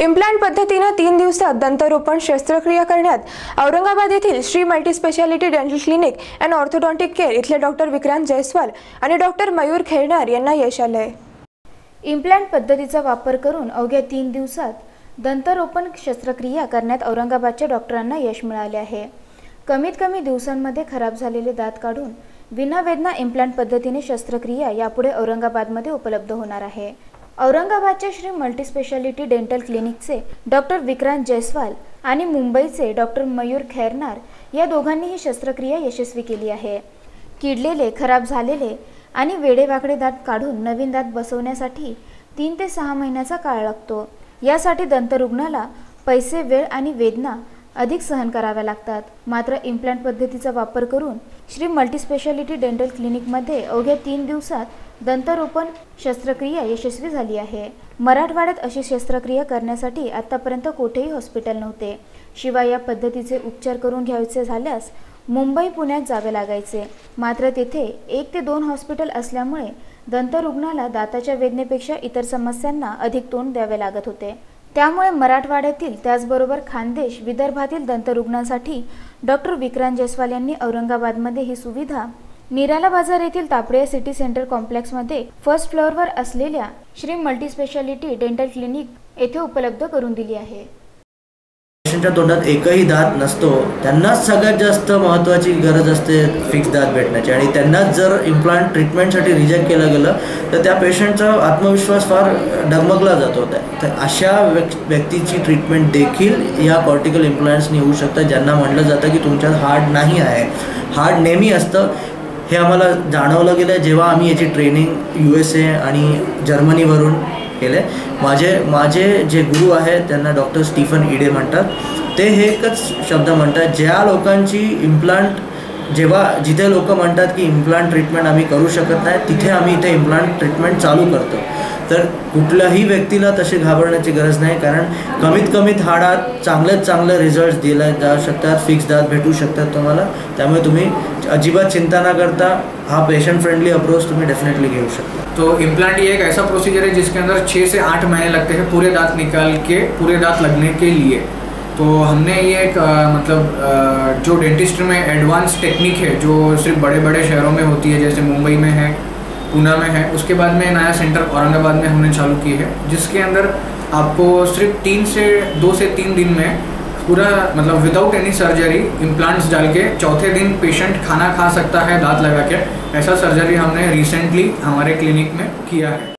Implant पद्धतीनं तीन दिवसात दंतरोपण शस्त्रक्रिया करण्यात औरंगाबाद येथील Shri multispeciality dental clinic and orthodontic care इथले डॉक्टर विक्रांत जयस्वाल आणि डॉक्टर मयूर खेळणार यांना यश आलंय. इम्प्लांट पद्धतीचा वापर करून अवघ्या तीन दिवसात दंतरोपण शस्त्रक्रिया करण्यात औरंगाबादच्या डॉक्टरांना यश मिळाले आहे. कमीत कमी दिवसांमध्ये खराब झालेले दात काढून विनावेदना इम्प्लांट पद्धतीने शस्त्रक्रिया यापुढे औरंगाबादमध्ये उपलब्ध होणार आहे. औरंगाबादच्या श्री मल्टीस्पेशालिटी डेंटल क्लिनिकचे डॉक्टर विक्रांत जयस्वाल आणि मुंबईचे डॉक्टर मयूर खैरनार या दोघांनी ही शस्त्रक्रिया यशस्वी केली आहे. किडलेले खराब झालेले आणि वेडेवाकडे दात काढून नवीन दात बसवण्यासाठी तीन ते सहा महिन्याचा काळ लागतो. यासाठी दंतरुग्णाला पैसे वेळ आणि वेदना अधिक सहन कराव्या लागतात. मात्र इम्प्लांट पद्धतीचा वापर करून श्री मल्टीस्पेशालिटी डेंटल क्लिनिकमध्ये अवघ्या तीन दिवसात दंतरोपण शस्त्रक्रिया यशस्वी झाली आहे. मराठवाड्यात अशी शस्त्रक्रिया करण्यासाठी आतापर्यंत कोठेही हॉस्पिटल नव्हते. शिवाय या पद्धतीचे उपचार करून घ्यायचे झाल्यास मुंबई पुण्यात जावे लागायचे. मात्र तेथे एक ते दोन हॉस्पिटल असल्यामुळे दंतरुग्णाला दाताच्या वेदनेपेक्षा इतर समस्यांना अधिक तोंड द्यावे लागत होते. त्यामुळे मराठवाड्यातील त्याचबरोबर खानदेश विदर्भातील दंतरुग्णांसाठी डॉक्टर विक्रांत जयस्वाल यांनी औरंगाबादमध्ये ही सुविधा निराला बाजार येथील तापडिया सिटी सेंटर कॉम्प्लेक्समध्ये फर्स्ट फ्लोअरवर असलेल्या श्री मल्टीस्पेशालिटी डेंटल क्लिनिक येथे उपलब्ध करून दिली आहे. पेशंटच्या तोंडात एकही दात नसतो त्यांनाच सगळ्यात जास्त महत्त्वाची गरज असते फिक्स दात भेटण्याची. आणि त्यांनाच जर इम्प्लांट ट्रीटमेंटसाठी रिजेक्ट केलं गेलं तर त्या पेशंटचा आत्मविश्वास फार डगमगला जातो. तर अशा व्यक्तीची ट्रीटमेंट देखील या कॉर्टिकल इम्प्लांट्सनी होऊ शकतं ज्यांना म्हटलं जातं की तुमच्यात हार्ड नाही आहे. हार्ड नेहमी असतं. हे आम्हाला जाणवलं गेलं जेव्हा आम्ही याची ट्रेनिंग यू एस ए आणि जर्मनीवरून केले माझे माझे जे गुरु आहेत त्यांना डॉक्टर स्टीफन इडे म्हणतात. ते हे एकच शब्द म्हणतात. ज्या लोकांची इम्प्लांट जेव्हा जिथे लोक म्हणतात की इम्प्लांट ट्रीटमेंट आम्ही करू शकत नाही तिथे आम्ही इथे इम्प्लांट ट्रीटमेंट चालू करतो. तर कुठल्याही व्यक्तीला तशी घाबरण्याची गरज नाही कारण कमीत कमीत हाडात चांगल्यात चांगले रिझल्ट दिले जाऊ शकतात फिक्स दात भेटू शकतात तुम्हाला. त्यामुळे तुम्ही अजिबात चिंता न करता हा पेशंट फ्रेंडली अप्रोच तुम्ही डेफिनेटली घेऊ शकता. तो इम्प्लांट ये एक ऐसा प्रोसीजर है जिसके अंदर छः से आठ महीने लगते हैं पूरे दांत निकाल के पूरे दांत लगने के लिए. तो हमने ये एक अ, मतलब अ, जो डेंटिस्ट में एडवांस टेक्निक है जो सिर्फ़ बड़े बड़े शहरों में होती है जैसे मुंबई में है पूना में है उसके बाद में नया सेंटर औरंगाबाद में हमने चालू की है जिसके अंदर आपको सिर्फ़ तीन से दो से तीन दिन में पूरा मतलब विदाउट एनी सर्जरी इम्प्लांट्स डाल के चौथे दिन पेशेंट खाना खा सकता है दांत लगा के ऐसा सर्जरी हमने रिसेंटली हमारे क्लिनिक में किया है।